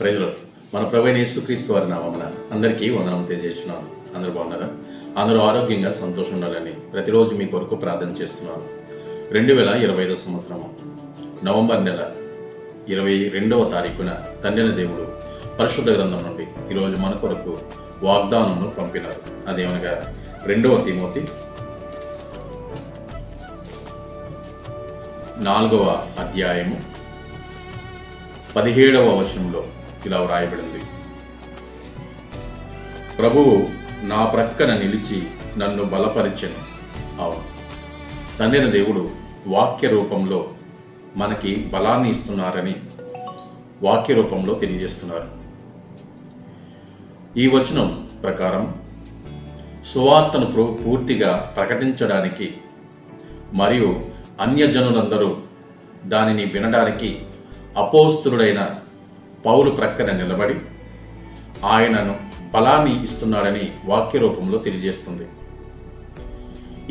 ప్రజలు. మన ప్రవీణ యేసుక్రీస్తు వారి నామమున అందరికీ వందనం తెలియజేస్తున్నాను. అందరూ బాగున్నారా? అందరూ ఆరోగ్యంగా సంతోషం ఉండాలని ప్రతిరోజు మీ కొరకు ప్రార్థన చేస్తున్నాను. రెండు వేల ఇరవై ఐదో సంవత్సరము నవంబర్ నెల ఇరవై రెండవ తారీఖున తండ్రిన దేవుడు పరిశుద్ధ గ్రంథం నుండి ఈరోజు మన కొరకు వాగ్దానమును పంపినారు. అదేమనగా రెండవ తిమోతి నాలుగవ అధ్యాయము పదిహేడవ వచనంలో ఇలా వ్రాయబడింది. ప్రభువు నా ప్రక్కన నిలిచి నన్ను బలపరిచను. అవును. తండ్రిన దేవుడు వాక్య రూపంలో మనకి బలాన్ని ఇస్తున్నారని వాక్య రూపంలో తెలియజేస్తున్నారు. ఈ వచనం ప్రకారం సువార్తను పూర్తిగా ప్రకటించడానికి మరియు అన్యజనులందరూ దానిని వినడానికి అపోస్తుడైన పౌలు ప్రక్కన నిలబడి ఆయనను బలాన్ని ఇస్తున్నాడని వాక్య రూపంలో తెలియజేస్తుంది.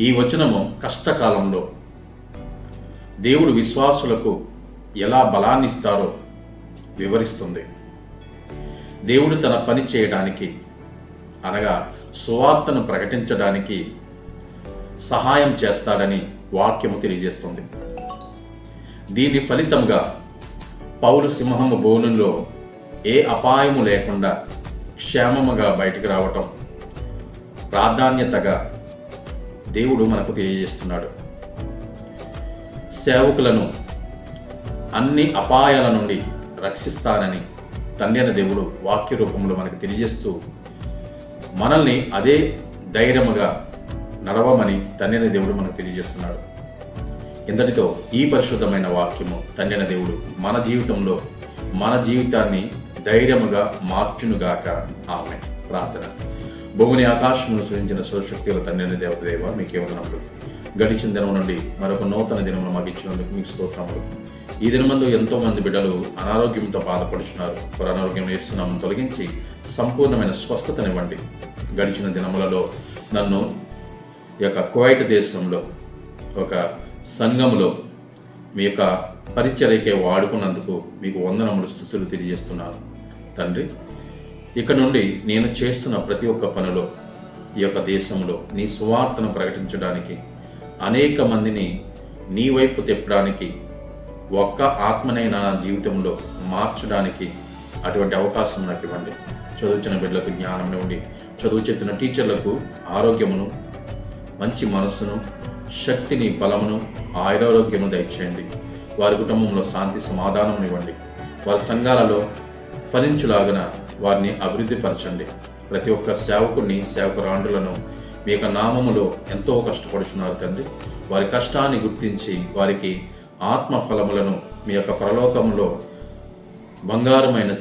ఈ వచనము కష్టకాలంలో దేవుడు విశ్వాసులకు ఎలా బలాన్ని ఇస్తారో వివరిస్తుంది. దేవుడు తన పని చేయడానికి అనగా సువార్తను ప్రకటించడానికి సహాయం చేస్తాడని వాక్యము తెలియజేస్తుంది. దీని ఫలితంగా పౌరు సింహము బోనుల్లో ఏ అపాయము లేకుండా క్షేమముగా బయటికి రావటం ప్రాధాన్యతగా దేవుడు మనకు తెలియజేస్తున్నాడు. సేవకులను అన్ని అపాయాల నుండి రక్షిస్తానని తండ్రి అయిన దేవుడు వాక్య రూపంలో మనకు తెలియజేస్తూ మనల్ని అదే ధైర్యముగా నడవమని తండ్రి అయిన దేవుడు మనకు తెలియజేస్తున్నాడు. ఇంతటితో ఈ పరిశుద్ధమైన వాక్యము తండ్రిన దేవుడు మన జీవితంలో మన జీవితాన్ని ధైర్యముగా మార్చునుగాక. ఆమె ప్రార్థన. భూమిని ఆకాశమును సృజించిన సురశక్తిలో తండ్రిని దేవత దేవ మీకు ఏమన్నప్పుడు గడిచిన దినం నుండి మరొక నూతన దినమును మాకు ఇచ్చినందుకు మీకు స్తోత్రములు. ఈ దినమందు ఎంతో మంది బిడ్డలు అనారోగ్యంతో బాధపడుచున్నారు. వారు అనారోగ్యం వేస్తున్నామని తొలగించి సంపూర్ణమైన స్వస్థతనివ్వండి. గడిచిన దినములలో నన్ను ఈ యొక్క కువైట్ దేశంలో ఒక సంఘములో మీ యొక్క పరిచర్యకే వాడుకున్నందుకు మీకు వందనములు స్థుతులు తెలియజేస్తున్నాను. తండ్రి ఇక నుండి నేను చేస్తున్న ప్రతి ఒక్క పనిలో ఈ యొక్క దేశంలో నీ సువార్తను ప్రకటించడానికి అనేక మందిని నీ వైపు తిప్పడానికి ఒక్క ఆత్మనైన నా జీవితంలో మార్చడానికి అటువంటి అవకాశం నాకు ఇవ్వండి. చదువుతున్న బిడ్డలకు జ్ఞానం ఇవ్వండి చదువు చెప్తున్న టీచర్లకు ఆరోగ్యమును మంచి మనస్సును శక్తిని బలమును ఆయురారోగ్యము దయచేయండి. వారి కుటుంబంలో శాంతి సమాధానం ఇవ్వండి. వారి సంఘాలలో ఫలించులాగన వారిని అభివృద్ధి పరచండి ప్రతి ఒక్క సేవకుని సేవకురాండులను మీ యొక్క నామములో ఎంతో కష్టపడుచున్నారు తండ్రి. వారి కష్టాన్ని గుర్తించి వారికి ఆత్మ ఫలములను మీ యొక్క పరలోకంలో బంగారమైన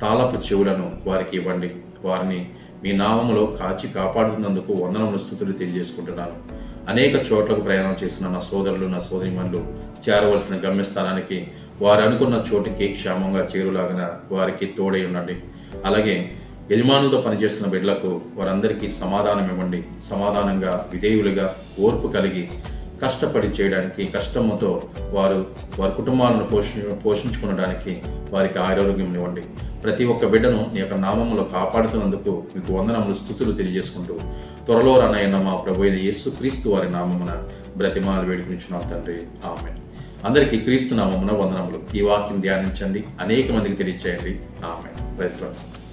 తాళపు చెవులను వారికి ఇవ్వండి. వారిని మీ నామములో కాచి కాపాడుతున్నందుకు వందనములు స్థుతులు తెలియజేసుకుంటున్నాను. అనేక చోట్లకు ప్రయాణం చేసిన నా సోదరులు నా సోదరిమణులు చేరవలసిన గమ్యస్థానానికి వారు అనుకున్న చోటికి క్షేమంగా చేరులాగిన వారికి తోడై ఉండండి. అలాగే యజమానులతో పనిచేస్తున్న బిడ్డలకు వారందరికీ సమాధానం ఇవ్వండి సమాధానంగా విధేయులుగా ఓర్పు కలిగి కష్టపడి చేయడానికి కష్టముతో వారు వారి కుటుంబాలను పోషి పోషించుకునడానికి వారికి ఆరోగ్యం ఇవ్వండి. ప్రతి ఒక్క బిడ్డను నీ యొక్క నామంలో కాపాడుతున్నందుకు మీకు వందనములు స్థుతులు తెలియజేసుకుంటూ త్వరలో రానయ్యన్న మా ప్రభు అయిన యేసు క్రీస్తు వారి నామమున బ్రతిమాలు వేడుకునిచ్చిన తండ్రి. ఆమె అందరికీ క్రీస్తు నామమున వందనములు. ఈ వాక్యం ధ్యానించండి. అనేక మందికి తెలియచేయండి. ఆమె ప్రైస్ లార్డ్.